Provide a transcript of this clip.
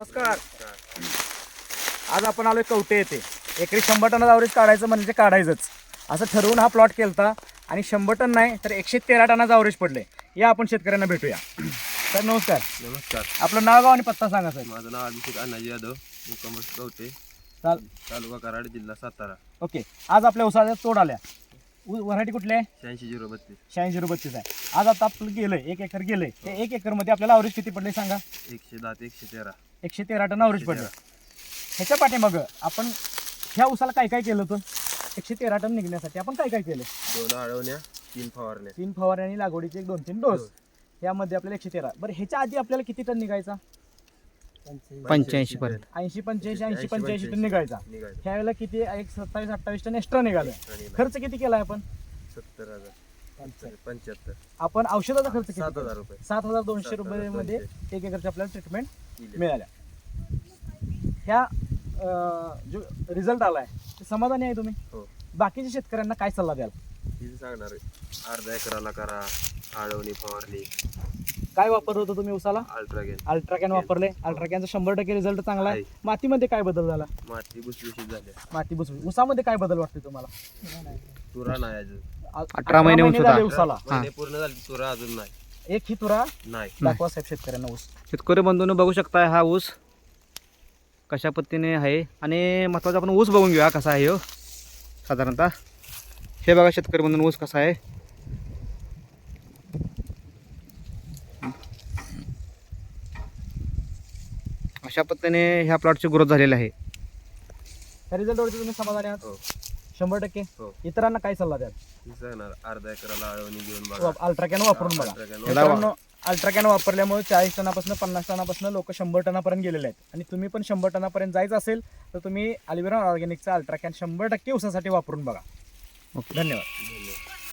नमस्कार. आज आपण आलोय कवटे येथे. एकरी शंभर टन ॲव्हरेज काढायचं म्हणजे काढायचंच. असं ठरवून हा प्लॉट केलता आणि शंभर टन नाही तर एकशे तेरा टनाचं ॲव्हरेज पडले या आपण शेतकऱ्यांना भेटूया. तर नमस्कार. नमस्कार. आपलं नाव गाव आणि पत्ता सांगा सर. माझं नाव अभिषेक अण्णाजी यादव मुक्काम कवटे. चाल. तालुका कराड जिल्हा सातारा. ओके. आज आपल्या उसाच्या तोड आल्या. व्हरायटी कुठली आहे? शहाऐंशी झिरो बत्तीस. शहाऐंशी झिरो बत्तीस आहे. आज आता आपलं गेलंय एक एकर गेलंय. ते एक एकरमध्ये आपल्याला ॲव्हरेज किती पडले सांगा? एकशे दहा ते एकशे तेरा. एकशे तेरा टन ॲव्हरेज पडले. ह्याच्या पाठीमाग आपण ह्या उसाला काय काय केलं होतं? एकशे तेरा टन निघण्यासाठी आपण काय काय केलं दोन आळवण्या तीन फवारण्या. तीन फवारे आणि लागवडीचे एक दोन तीन डोस यामध्ये आपल्याला एकशे तेरा. बरं ह्याच्या आधी आपल्याला किती टन निघायचा? पंच्याऐंशी पर्यंत. ऐंशी पंच्याऐंशी ऐंशी पंच्याऐंशी टन निघायचा. निघायचं. ह्यावेळेला किती? एक सत्तावीस अठ्ठावीस टन एक्स्ट्रा निघालं. खर्च किती केलाय आपण? सत्तर हजार. पंच्याहत्तर आपण औषधाचा खर्च किती सात केला? हजार रुपये. सात हजार दोनशे रुपये मध्ये एक एकरची आपल्याला ट्रीटमेंट. मिळाल्या. ह्या अं, जो रिझल्ट आलाय ते समाधानी आहे तुम्ही? हो. बाकीच्या शेतकऱ्यांना काय सल्ला द्याल? सांगणार आहे? अर्धा एकराला करा आळवणी फवारणी काय वापरत होतं तुम्ही उसाला? अल्ट्रागेन अल्ट्राकॅन वापरले. अल्ट्राकॅनचा शंभर टक्के रिझल्ट चांगला आहे. आहे. मातीमध्ये काय बदल झाला? माती भुसभुशीत झाल्या माती बसवी उसामध्ये काय बदल वाटते तुम्हाला? तुरा नाही अजून. आ- अठरा महिने होता. झाले उसाला. महिने पूर्ण झाले तुरा अजून नाही. एक ही तुरा? नाही. दाखवा साहेब शेतकऱ्यांना ऊस. शेतकरी बंधूंनो बघू शकता हा ऊस कशा पद्धतीने आहे. आणि महत्त्वाचं आपण ऊस बघून घेऊया कसा आहे हो. साधारणतः. हे बघा शेतकरी बंधून ऊस कसा आहे. अशा पद्धतीने ह्या प्लॉटची ग्रोथ झालेली आहे. त्या रिझल्टवरती तुम्ही समाधानी आहात? हो. शंभर टक्के? हो. इतरांना काय सल्ला द्याल? किती सांगणार अर्धा एकराला आळवणी घेऊन बघा. अल्ट्राकॅन वापरून बघा. मित्रांनो अल्ट्राकॅन वापरल्यामुळे चाळीस टनापासून पन्नास टनापासून लोक शंभर टनापर्यंत गेलेले आहेत. आणि तुम्ही पण शंभर टनापर्यंत जायचं असेल तर तुम्ही अलिविरा ऑर्गॅनिकचा अल्ट्राकॅन शंभर टक्के उसासाठी वापरून बघा. ओके धन्यवाद. धन्यवाद.